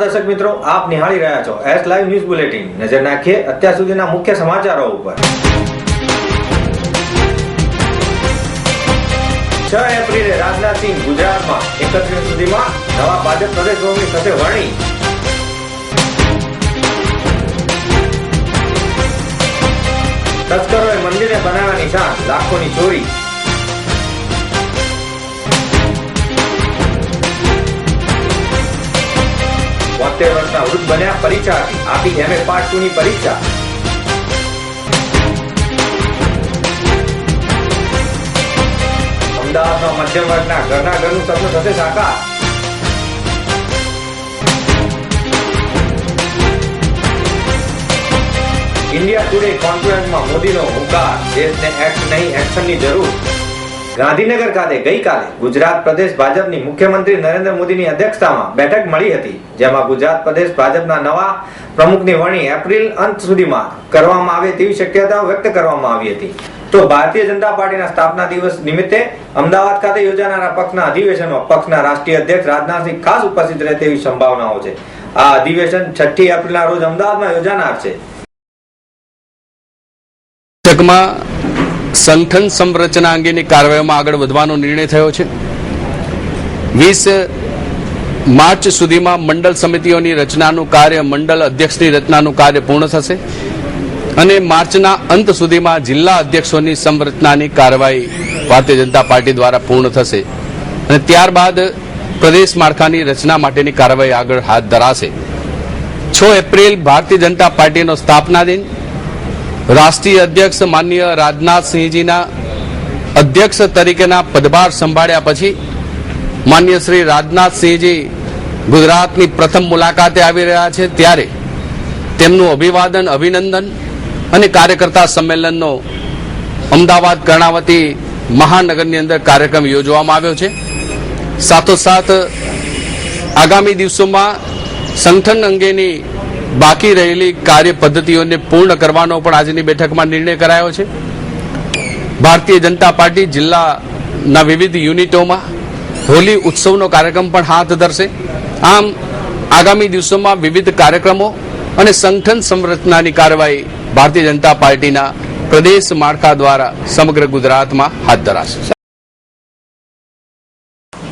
દર્શક મિત્રો, આપ નિહાળી રહ્યા છો એસ લાઈવ ન્યૂઝ બુલેટિન નજર નાખીએ અત્યાર સુધીના મુખ્ય સમાચારો ઉપર. છ એપ્રિલે રાજનાથસિંહ ગુજરાતમાં એકત્રીસ સુધીમાં નવા ભાજપ પ્રદેશ પ્રમુખની સાથે વરણી. તસ્કરોએ મંદિરે બનાવ્યા નિશાન લાખોની ચોરી. બોતેર વર્ષના વૃદ્ધ બન્યા પરીક્ષાર્થી આપી એમએ પાર્ટ ટુ ની પરીક્ષા. અમદાવાદના મધ્યમ વર્ગના ઘરના ઘરનું સપનું થશે સાકાર. ઇન્ડિયા ટુડે કોન્ફરન્સમાં મોદીનો હુંકાર. દેશને એક્ટ નહીં એક્શનની જરૂર. ગાંધીનગર ખાતે ગઈકાલે ગુજરાત પ્રદેશ ભાજપની મુખ્યમંત્રી નરેન્દ્ર મોદીની અધ્યક્ષતામાં બેઠક મળી હતી, જેમાં ગુજરાત પ્રદેશ ભાજપના નવા પ્રમુખની વરણી એપ્રિલ અંત સુધીમાં કરવામાં આવે તેવી શક્યતાઓ વ્યક્ત કરવામાં આવી હતી. તો ભારતીય જનતા પાર્ટીના સ્થાપના દિવસ નિમિત્તે અમદાવાદ ખાતે યોજાનારા પક્ષના અધિવેશનમાં પક્ષના રાષ્ટ્રીય અધ્યક્ષ રાજનાથસિંહ ખાસ ઉપસ્થિત રહે તેવી સંભાવનાઓ છે. આ અધિવેશન છઠ્ઠી એપ્રિલના રોજ અમદાવાદમાં યોજાનાર છે. સંગઠન સંરચના અંગેની કાર્યવાહીમાં આગળ વધવાનો નિર્ણય થયો છે. વીસ માર્ચ સુધીમાં મંડળ સમિતિઓની રચનાનું કાર્ય, મંડળ અધ્યક્ષની રચનાનું કાર્ય પૂર્ણ થશે અને માર્ચના અંત સુધીમાં જિલ્લા અધ્યક્ષોની સંરચનાની કાર્યવાહી ભારતીય જનતા પાર્ટી દ્વારા પૂર્ણ થશે અને ત્યારબાદ પ્રદેશ માળખાની રચના માટેની કાર્યવાહી આગળ હાથ ધરાશે. છ એપ્રિલ ભારતીય જનતા પાર્ટીનો સ્થાપના દિન રાષ્ટ્રીય અધ્યક્ષ માનનીય રાજનાથસિંહજીના અધ્યક્ષ તરીકેના પદભાર સંભાળ્યા પછી માન્ય શ્રી રાજનાથસિંહજી ગુજરાતની પ્રથમ મુલાકાતે આવી રહ્યા છે. ત્યારે તેમનું અભિવાદન, અભિનંદન અને કાર્યકર્તા સંમેલનનો અમદાવાદ કર્ણાવતી મહાનગરની અંદર કાર્યક્રમ યોજવામાં આવ્યો છે. સાથોસાથ આગામી દિવસોમાં સંગઠન અંગેની બાકી રહેલી કાર્ય પદ્ધતિઓને પૂર્ણ કરવાનો પણ આજની બેઠકમાં નિર્ણય કરાયો છે. ભારતીય જનતા પાર્ટી જિલ્લાના વિવિધ યુનિટોમાં હોલી ઉત્સવનો કાર્યક્રમ પણ હાથ ધરશે. આમ, આગામી દિવસોમાં વિવિધ કાર્યક્રમો અને સંગઠન સંરચનાની કાર્યવાહી ભારતીય જનતા પાર્ટીના પ્રદેશ માળખા દ્વારા સમગ્ર ગુજરાતમાં હાથ ધરાશે.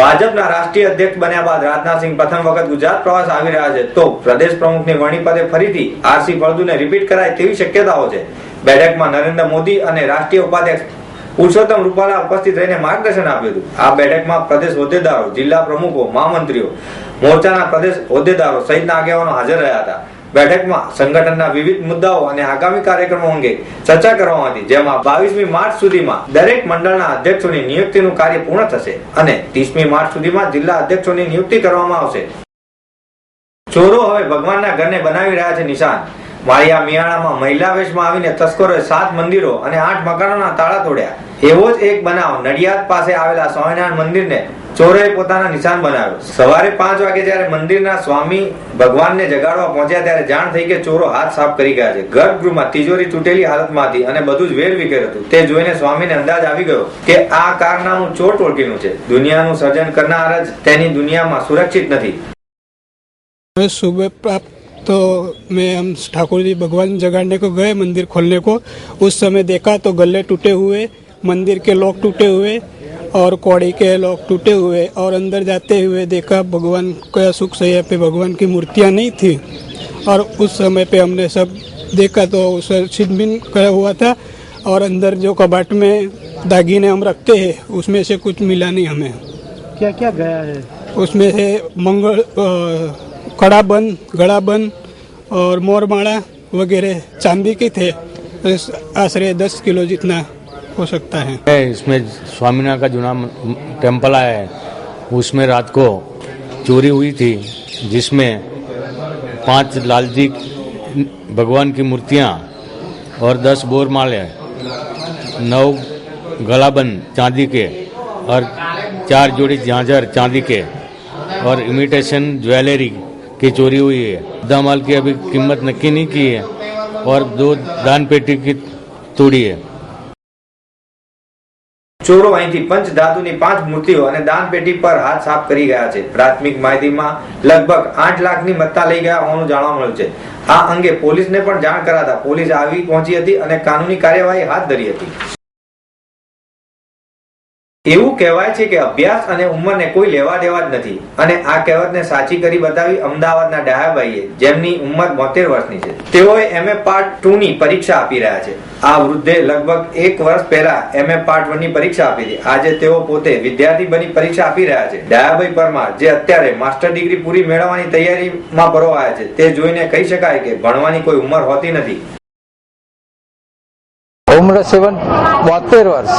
ભાજપના રાષ્ટ્રીય અધ્યક્ષ બન્યા બાદ રાજનાથસિંહ પ્રથમ વખત ગુજરાત પ્રવાસ આવી રહ્યા છે. તો પ્રદેશ પ્રમુખની વરણી પદે ફરીથી આરસી ફળદુને રિપીટ કરાય તેવી શક્યતાઓ છે. બેઠકમાં નરેન્દ્ર મોદી અને રાષ્ટ્રીય ઉપાધ્યક્ષ પુરુષોત્તમ રૂપાલા ઉપસ્થિત રહીને માર્ગદર્શન આપ્યું હતું. આ બેઠકમાં પ્રદેશ હોદ્દેદારો, જિલ્લા પ્રમુખો, મહામંત્રીઓ, મોરચાના પ્રદેશ હોદ્દેદારો સહિતના આગેવાનો હાજર રહ્યા હતા. બેઠકમાં સંગઠનના વિવિધ મુદ્દાઓ અને આગામી કાર્યક્રમો અંગે ચર્ચા કરવામાં હતી, જેમાં બાવીસમી માર્ચ સુધીમાં દરેક મંડળના અધ્યક્ષોની નિયુક્તિનું કાર્ય પૂર્ણ થશે અને ત્રીસમી માર્ચ સુધીમાં જિલ્લા અધ્યક્ષોની નિયુક્તિ કરવામાં આવશે. ચોરો હવે ભગવાનના ઘરને બનાવી રહ્યા છે નિશાન. માળિયા મિયાણામાં મહિલા વેશમાં આવીને તસ્કરોએ સાત મંદિરો અને આઠ મકાનોના તાળા તોડ્યા. એવો જ એક બનાવ નડિયાદ પાસે આવેલા સ્વામિનારાયણ મંદિરને ચોરોએ પોતાના નિશાન બનાવ્યો સવારે પાંચ વાગે જ્યારે મંદિરના સ્વામી ભગવાનને જગાડવા પહોંચ્યા ત્યારે જાણ થઈ કે ચોરો હાથ સાફ કરી ગયા છે ગર્ભગૃહમાં તિજોરી તૂટેલી હાલતમાં હતી અને બધું જ વેર વિખેર હતું તે જોઈને સ્વામીને અંદાજ આવી ગયો કે આ કારનામું ચોર ટોળકીનું છે દુનિયાનું સર્જન કરનાર જ તેની દુનિયામાં સુરક્ષિત નથી मैं सुबह प्राप्त तो मैं हम ठाकुर जी भगवान जगाड़ने को गए मंदिर खोलने को उस समय देखा तो गले टूटे हुए मंदिर के लॉक टूटे हुए और कौड़ी के लोग टूटे हुए और अंदर जाते हुए देखा भगवान का सुख सैया पे भगवान की मूर्तियाँ नहीं थी। और उस समय पे हमने सब देखा तो उस छिनबिन करा हुआ था और अंदर जो कबाट में दागीने हम रखते हैं उसमें से कुछ मिला नहीं हमें। क्या क्या गया है? उसमें से मंगल अ, कड़ा बंद गड़ा बंद और मोरमाड़ा वगैरह चांदी के थे। आश्रय दस किलो जितना हो सकता है। इसमें स्वामीनारायण का जूना टेंपल आया है, उसमें रात को चोरी हुई थी, जिसमें पाँच लालजी भगवान की मूर्तियाँ और दस बोर माले नौ गलाबंद चांदी के और चार जोड़ी झांझर चांदी के और इमिटेशन ज्वेलरी की चोरी हुई है। मुद्दा माल की अभी कीमत नक्की नहीं की है और दो दान पेटी की तोड़ी है। ચોરો અહીંથી પંચ ધાતુની પાંચ મૂર્તિઓ અને દાન પેટી પર હાથ સાફ કરી ગયા છે. પ્રાથમિક માહિતીમાં લગભગ આઠ લાખની મત્તા લઈ ગયા હોવાનું જાણવા મળ્યું છે. આ અંગે પોલીસને પણ જાણ કરાતા પોલીસ આવી પહોંચી હતી અને કાનૂની કાર્યવાહી હાથ ધરી હતી. એવું કહેવાય છે કે અભ્યાસ અને ઉંમરને કોઈ લેવા દેવા જ નથી. અને આ કહેવતને સાચી કરી બતાવી અમદાવાદના ડાયાભાઈએ, જેમની ઉંમર બોતેર વર્ષની છે. તેઓએ એમએ પાર્ટ ટુ ની પરીક્ષા આપી રહ્યા છે. આ વૃદ્ધે લગભગ એક વર્ષ પહેલા એમએ પાર્ટ વનની પરીક્ષા આપી હતી આજે તેઓ પોતે વિદ્યાર્થી બની પરીક્ષા આપી રહ્યા છે. ડાયાભાઈ પરમાર, જે અત્યારે માસ્ટર ડિગ્રી પૂરી મેળવવાની તૈયારીમાં પરોવાયા છે, તે જોઈને કહી શકાય કે ભણવાની કોઈ ઉંમર હોતી નથી. उम्र सेवन बहत्तर वर्ष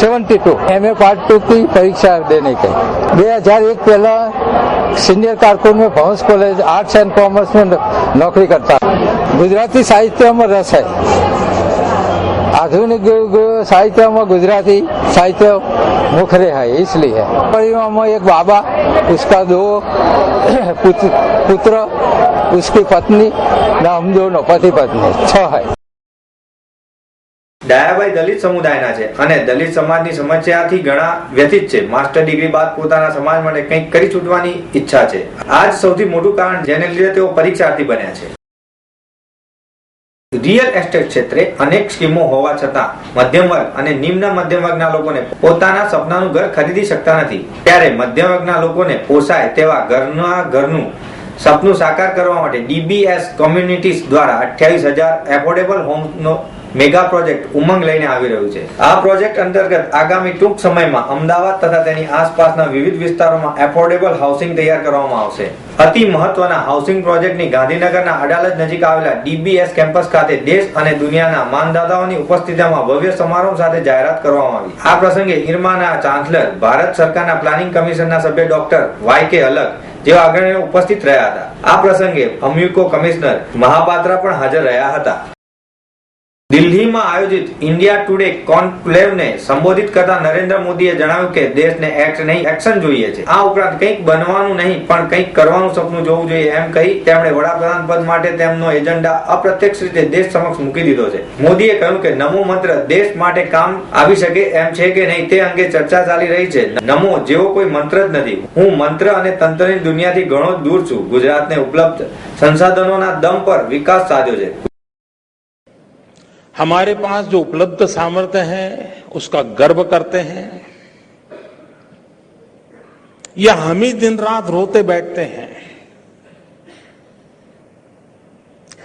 seventy two M A part two की परीक्षा देने के બે હજાર એક પહેલા સિનિયર कारकुन में Bhavan's college arts and commerce में नौकरी करता गुजराती साहित्य में रस है आधुनिक गु- गु- साहित्य में गुजराती साहित्य मुखरे है इसलिए परिवार में एक बाबा उसका दो पुत्र पुत्र उसकी पत्नी न हम दोनों पति पत्नी छह है ડાયાભાઈ દલિત સમુદાયના છે અને દલિત સમાજની સમસ્યાથી ઘણા વ્યથિત છે. માસ્ટર ડિગ્રી બાદ પોતાના સમાજ માટે કંઈક કરી છૂટવાની ઈચ્છા છે. આ જ સૌથી મોટું કારણ જેને લીધે તેઓ પરીક્ષાર્થી બન્યા છે. રિયલ એસ્ટેટ ક્ષેત્રે અનેક સ્કીમો હોવા છતાં મધ્યમ વર્ગ અને નિમ્ન મધ્યમ વર્ગના લોકોને પોતાના સપનાનું ઘર ખરીદી શકતા નથી. ત્યારે મધ્યમ વર્ગના લોકોને પોસાય તેવા ઘરના ઘરનું સપનું સાકાર કરવા માટે ડીબીએસ કોમ્યુનિટીઝ દ્વારા અઠ્યાવીસ હજાર એફોર્ડેબલ હોમનો મેગા પ્રોજેક્ટ ઉમંગ લઈને આવી રહ્યું છે. આ પ્રોજેક્ટ અંતર્ગત આગામી ટૂંક સમયમાં અમદાવાદ તથા તેની આસપાસના વિવિધ વિસ્તારોમાં એફોર્ડેબલ હાઉસિંગ તૈયાર કરવામાં આવશે. અતિ મહત્વના હાઉસિંગ પ્રોજેક્ટની ગાંધીનગરના અડાલજ નજીક આવેલા ડીબીએસ કેમ્પસ ખાતે દેશ અને દુનિયાના માનદાતાઓની ઉપસ્થિતિમાં ભવ્ય સમારોહ સાથે જાહેરાત કરવામાં આવી. આ પ્રસંગે ઇરમાના ચાન્સલર ભારત સરકારના પ્લાનિંગ કમિશનના સભ્ય ડોક્ટર વાય કે અલગ જેવા અગ્રણીઓ ઉપસ્થિત રહ્યા હતા. આ પ્રસંગે અમ્યુકો કમિશનર મહાપાત્રા પણ હાજર રહ્યા હતા. દિલ્હીમાં આયોજિત ઇન્ડિયા ટુડે કોન્ક્લેવને સંબોધિત કરતા નરેન્દ્ર મોદીએ જણાવ્યું કે દેશને એક્ટ નહીં એક્શન જોઈએ છે. આ ઉપરાંત કંઈક બનવાનું નહીં, પણ કંઈક કરવાનું સપનું જોવું જોઈએ એમ કહી તેમણે વડાપ્રધાન પદ માટે તેમનો એજન્ડા અપ્રત્યક્ષ રીતે દેશ સમક્ષ મૂકી દીધો છે. મોદીએ કહ્યું કે નમો મંત્ર દેશ માટે કામ આવી શકે એમ છે કે નહીં તે અંગે ચર્ચા ચાલી રહી છે. નમો જેવો કોઈ મંત્ર જ નથી. હું મંત્ર અને તંત્રની દુનિયાથી ઘણો દૂર છું. ગુજરાતને ઉપલબ્ધ સંસાધનોના દમ પર વિકાસ સાધ્યો છે. हमारे पास जो उपलब्ध सामर्थ्य है, उसका गर्व करते हैं। या हम ही दिन रात रोते बैठते हैं।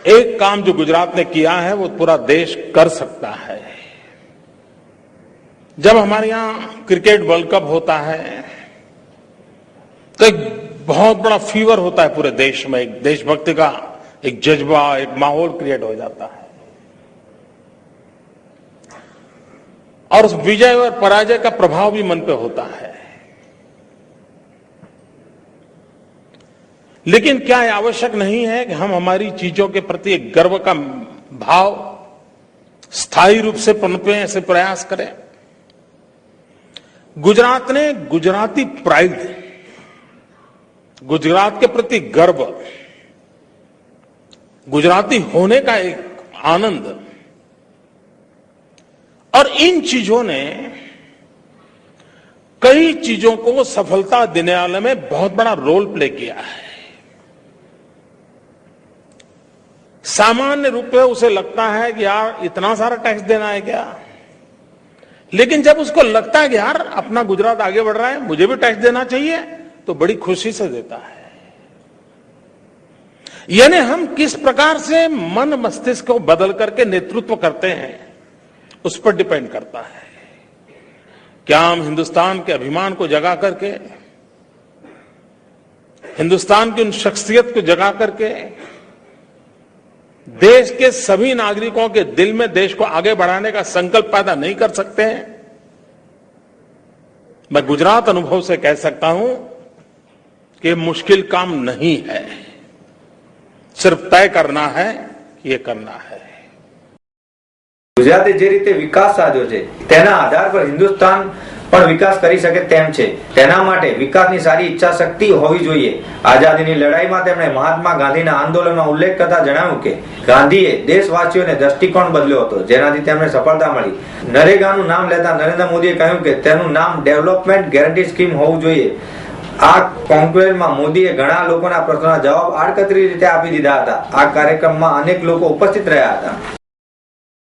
एक काम जो गुजरात ने किया है, वो पूरा देश कर सकता है। जब हमारे यहाँ क्रिकेट वर्ल्ड कप होता है तो एक बहुत बड़ा फीवर होता है पूरे देश में। एक देशभक्ति का एक जज्बा, एक माहौल क्रिएट हो जाता है। और उस विजय और पराजय का प्रभाव भी मन पे होता है। लेकिन क्या आवश्यक नहीं है कि हम हमारी चीज़ों के प्रति एक गर्व का भाव, स्थायी रूप से पनपे, ऐसे प्रयास करें? गुजरात ने गुजराती प्राइड, गुजरात के प्रति गर्व, गुजराती होने का एक आनंद और इन चीज़ों ने कई चीज़ों को सफलता देने वाले में बहुत बड़ा रोल प्ले किया है। सामान्य रूप में उसे लगता है कि यार, इतना सारा टैक्स देना है क्या? लेकिन जब उसको लगता है कि यार, अपना गुजरात आगे बढ़ रहा है, मुझे भी टैक्स देना चाहिए तो बड़ी खुशी से देता है। यानी हम किस प्रकार से मन मस्तिष्क को बदल करके नेतृत्व करते हैं उस पर डिपेंड करता है। क्या हम हिंदुस्तान के अभिमान को जगा करके, हिंदुस्तान की उन शख्सियत को जगा करके, देश के सभी नागरिकों के दिल में देश को आगे बढ़ाने का संकल्प पैदा नहीं कर सकते हैं? मैं गुजरात अनुभव से कह सकता हूँ कि मुश्किल काम नहीं है। सिर्फ़ तय करना है कि ये करना है। ગુજરાતે જે રીતે વિકાસ સાધ્યો છે, તેના આધાર પર હિન્દુસ્તાન પણ વિકાસ કરી શકે તેમ છે. તેના માટે વિકાસની સારી ઈચ્છા શક્તિ હોવી જોઈએ. આઝાદીની લડાઈમાં તેમણે મહાત્મા ગાંધીના આંદોલનનો ઉલ્લેખ કરતા જણાવ્યું કે, ગાંધીએ દેશવાસીઓને દ્રષ્ટિકોણ બદલ્યો હતો, જેનાથી તેમને સફળતા મળી. નરેગાનું નામ લેતા નરેન્દ્ર મોદીએ કહ્યું કે, તેનું નામ ડેવલપમેન્ટ ગેરંટી સ્કીમ હોવું જોઈએ. આ કોન્ક્લેવમાં મોદીએ ઘણા લોકોના પ્રશ્નોના જવાબ આડકતરી રીતે આપી દીધા હતા. આ કાર્યક્રમમાં અનેક લોકો ઉપસ્થિત રહ્યા હતા.